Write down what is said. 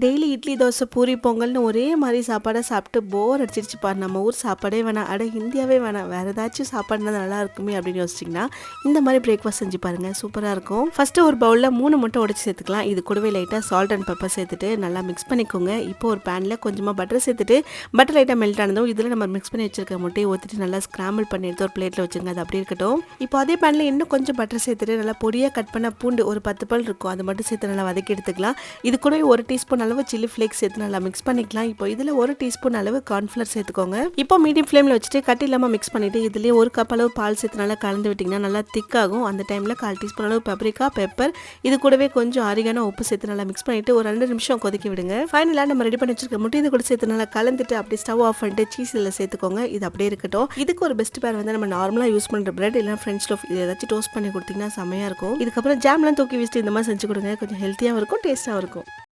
Daily idli dosa puri பொங்கல்னு ஒரே மாதிரி சாப்பாடை சாப்பிட்டு போர். அடிச்சிருச்சுப்பா நம்ம ஊர் சாப்பாடே வேணாம். அட இந்தியாவே வேணாம். வேறு ஏதாச்சும் சாப்பாடு நல்லா இருக்குமே அப்படின்னு யோசிச்சிங்கன்னா இந்த மாதிரி பிரேக்ஃபாஸ்ட் செஞ்சு பாருங்கள் சூப்பராக இருக்கும். ஃபஸ்ட்டு ஒரு பவுலில் மூணு முட்டை உடச்சி சேர்த்துக்கலாம். இது கூடவே லைட்டாக சால்ட் அண்ட் பெப்பர் சேர்த்துட்டு நல்லா மிக்ஸ் பண்ணிக்கோங்க. இப்போ ஒரு பேனில் கொஞ்சமாக பட்டர் சேர்த்துட்டு பட்டர் லைட்டாக மெல்ட் ஆனதும் இதில் நம்ம மிக்ஸ் பண்ணி வச்சிருக்க முட்டையை ஊற்றிட்டு நல்லா ஸ்க்ராம்பிள் பண்ணி எடுத்து ஒரு பிளேட்டில் வச்சுருங்க. அது அப்படி இருக்கட்டும். இப்போ அதே பேனில் இன்னும் கொஞ்சம் பட்டர் சேர்த்துட்டு நல்லா பொடியாக கட் பண்ண பூண்டு ஒரு பத்து பல் இருக்கும். அது மட்டும் சேர்த்து நல்லா வதக்கி எடுத்துக்கலாம். இது கூடவே ஒரு டீஸ்பூன் அளவு சில்லி ஃப்ளேக்ஸ் சேர்த்து நல்லா மிக்ஸ் பண்ணிக்கலாம். இப்போ இதில் ஒரு டீஸ்பூன் அளவு கார்ன்ஃப்ளவர் சேர்த்துக்கோங்க. இப்போ மீடியம் ஃப்ளேமில் வச்சுட்டு கட்டி இல்லாமல் மிக்ஸ் பண்ணிட்டு இதுலேயே ஒரு கப் அளவு பால் சேர்த்து நல்லா கலந்து விட்டிங்கன்னா நல்லா திக்காகும் அந்த டைமில் கால் டீஸ்பூன் அளவு பப்ரிக்கா பெப்பர் இது கூடவே கொஞ்சம் ஆரிகான உப்பு சேர்த்து நல்லா மிக்ஸ் பண்ணிவிட்டு ஒரு ரெண்டு நிமிஷம் கொதிக்க விடுங்க. ஃபைனலாக நம்ம ரெடி பண்ணி வச்சிருக்க முட்டை இது கூட சேர்த்து நல்லா கலந்துட்டு அப்படியே ஸ்டவ் ஆஃப் பண்ணிட்டு சீஸ் இதில் சேர்த்துக்கோங்க. இது அப்படியே இருக்கட்டும். இதுக்கு ஒரு பெஸ்ட் பேர் வந்து நம்ம நார்மலாக யூஸ் பண்ணுற பிரெட் இல்லை ஃப்ரெஞ்ச் லோஃப் இது ஏதாச்சும் டோஸ்ட் பண்ணி கொடுத்தீங்கன்னா செமையாக இருக்கும். இதுக்கப்புறம் ஜாம்லாம் தூக்கி வச்சுட்டு இந்த மாதிரி செஞ்சு கொடுங்க. கொஞ்சம் ஹெல்த்தியாகவும் இருக்கும் டேஸ்ட்டாகவும் இருக்கும்.